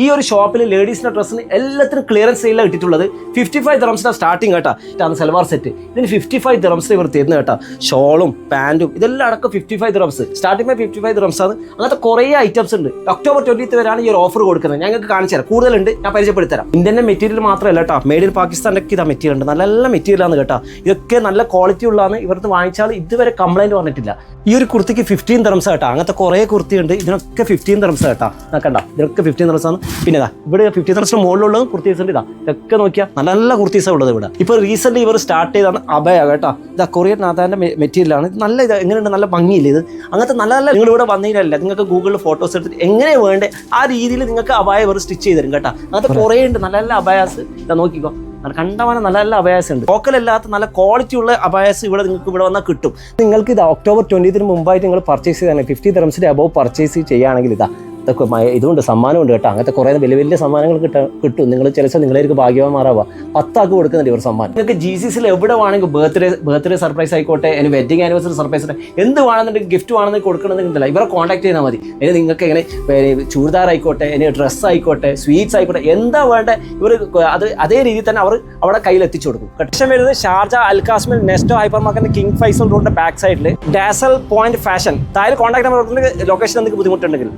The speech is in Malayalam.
ഈ ഒരു ഷോപ്പിൽ ലേഡീസിന്റെ ഡ്രസ്സിന് എല്ലാത്തിനും ക്ലിയറൻസ് സെയിലാണ് കിട്ടിയിട്ടുള്ളത് ഫിഫ്റ്റി ഫൈവ് തെറംസിനാണ് സ്റ്റാർട്ടിങ് കേട്ടോ. ഇതാണ് സൽവാർ സെറ്റ് ഇതിന് ഫിഫ്റ്റി ഫൈവ് തെറംസ് ഇവർ തരുന്നത് കേട്ടോ. ഷോളും പാന്റും ഇതെല്ലാം അടക്കം fifty five dirhams starting by fifty five dirhams ആണ്. അങ്ങനത്തെ കുറേ ഐറ്റംസ് ഉണ്ട്. ഒക്ടോബർ ട്വന്റി വരെയാണ് ഈ ഒരു ഓഫർ കൊടുക്കുന്നത്. ഞങ്ങൾക്ക് കാണിച്ചു തരാം. കൂടുതലുണ്ട് ഞാൻ പരിചയപ്പെടുത്തരാം. ഇന്ത്യന്റെ മെറ്റീരിയൽ മാത്രമല്ല കേട്ടോ. മെയ്ഡ് ഇൻ പാകിസ്ഥാനിലൊക്കെ ഇതാ മെറ്റീരിയൽ ഉണ്ട്. നല്ല നല്ല മെറ്റീരിയൽ ആണ് കേട്ടോ. ഇതൊക്കെ നല്ല ക്വാളിറ്റി ഉള്ളതാണ്. ഇവിടുത്തെ വാങ്ങിച്ചാൽ ഇതുവരെ കംപ്ലൈന്റ് പറഞ്ഞിട്ടില്ല ഈ ഒരു കുർത്തിക്ക് ഫിഫ്റ്റീൻ തെറംസ് കേട്ടോ. അങ്ങനത്തെ കുറേ കുർത്തി ഉണ്ട് ഇതിനൊക്കെ ഫിഫ്റ്റീൻ തെറംസ് കേട്ടോ. നോക്കണ്ട ഇതിനൊക്കെ ഫിഫ്റ്റീൻ തെറംസ് ആണ്. പിന്നെ ഇതാ ഇവിടെ ഫിഫ്റ്റി സെൻസിന് മുകളിലുള്ളതും കുർത്തീസ് ഉണ്ട്. ഇതാ ഇതൊക്കെ നോക്കിയാൽ നല്ല നല്ല കുർത്തീസാണ് ഉള്ളത് ഇവിടെ. ഇപ്പോൾ റീസെന്റ് ഇവർ സ്റ്റാർട്ട് ചെയ്താണ് അഭയ കേട്ടോ. ഇതാ കൊറിയൻ നാഥാന്റെ മെറ്റീരിയലാണ് ഇത് നല്ല ഇത് എങ്ങനെയുണ്ട്? നല്ല ഭംഗിയില്ല ഇത്? അങ്ങനത്തെ നല്ല നല്ല നിങ്ങൾ ഇവിടെ വന്നതിനല്ല നിങ്ങൾക്ക് ഗൂഗിളിൽ ഫോട്ടോസ് എടുത്തിട്ട് എങ്ങനെ വേണ്ടേ ആ രീതിയിൽ നിങ്ങൾക്ക് അബായ ഇവർ സ്റ്റിച്ച് ചെയ്ത് തരും കേട്ടോ. അങ്ങനത്തെ കുറേ ഉണ്ട് നല്ല നല്ല അബായാസ് ഇതാ നോക്കിക്കോ. കണ്ടമാനം നല്ല നല്ല അഭയാസം ഉണ്ട്. ലോക്കൽ അല്ലാത്ത നല്ല ക്വാളിറ്റി ഉള്ള അബയാസ് ഇവിടെ നിങ്ങൾക്ക് ഇവിടെ വന്നാൽ കിട്ടും. നിങ്ങൾക്ക് ഇത് ഒക്ടോബർ ട്വന്റീത്തിന് മുമ്പായിട്ട് നിങ്ങൾ പർച്ചേസ് ചെയ്താണ് ഫിഫ്റ്റി തെർമ്സിന്റെ അബവ് പർച്ചേസ് ചെയ്യുകയാണെങ്കിൽ ഇതാ ഇതൊക്കെ ഇതുകൊണ്ട് സമ്മാനം സമ്മാനമുണ്ട് കേട്ടോ. അങ്ങനത്തെ കുറേ വലിയ വലിയ സമ്മാനങ്ങൾ കിട്ടും കിട്ടും. നിങ്ങൾ ചില നിങ്ങളേക്ക് നിങ്ങളായിരിക്കും ഭാഗ്യവാന്മാരാവുക. പത്താക്ക് കൊടുക്കുന്നുണ്ട് ഇവർ സമ്മാനം. നിങ്ങൾക്ക് ജി സി സിയിൽ എവിടെ വേണമെങ്കിൽ ബർത്ത്ഡേ ബർത്ത്ഡേ സർപ്രൈസ് ആയിക്കോട്ടെ അതിന് വെഡിങ് ആനിവേഴ്സറി സർപ്രൈസ് എന്ത് വേണമെന്നുണ്ടെങ്കിൽ ഗിഫ്റ്റ് വേണമെന്ന് കൊടുക്കണമെന്നുണ്ടല്ല ഇവരെ കോൺടാക്ട് ചെയ്താൽ മതി. ഇനി നിങ്ങൾക്ക് എങ്ങനെ ചൂരിദാർ ആയിക്കോട്ടെ ഇനി ഡ്രസ്സ് ആയിക്കോട്ടെ സ്വീറ്റ്സ് ആയിക്കോട്ടെ എന്താ വേണ്ട ഇവർ അത് അതേ രീതിയിൽ തന്നെ അവർ അവിടെ കയ്യിൽ എത്തിച്ചു കൊടുക്കും. കക്ഷം വരുന്നത് ഷാർജ അൽകാസ്മിൽ Nesto hypermarket King Faisal റോഡിന്റെ ബാക്ക് സൈഡിൽ ഡാസൽ പോയിന്റ് ഫാഷൻ താഴെ കോൺടാക്ട് നമ്പർ ലൊക്കേഷൻ എന്തെങ്കിലും ബുദ്ധിമുട്ടുണ്ടെങ്കിൽ.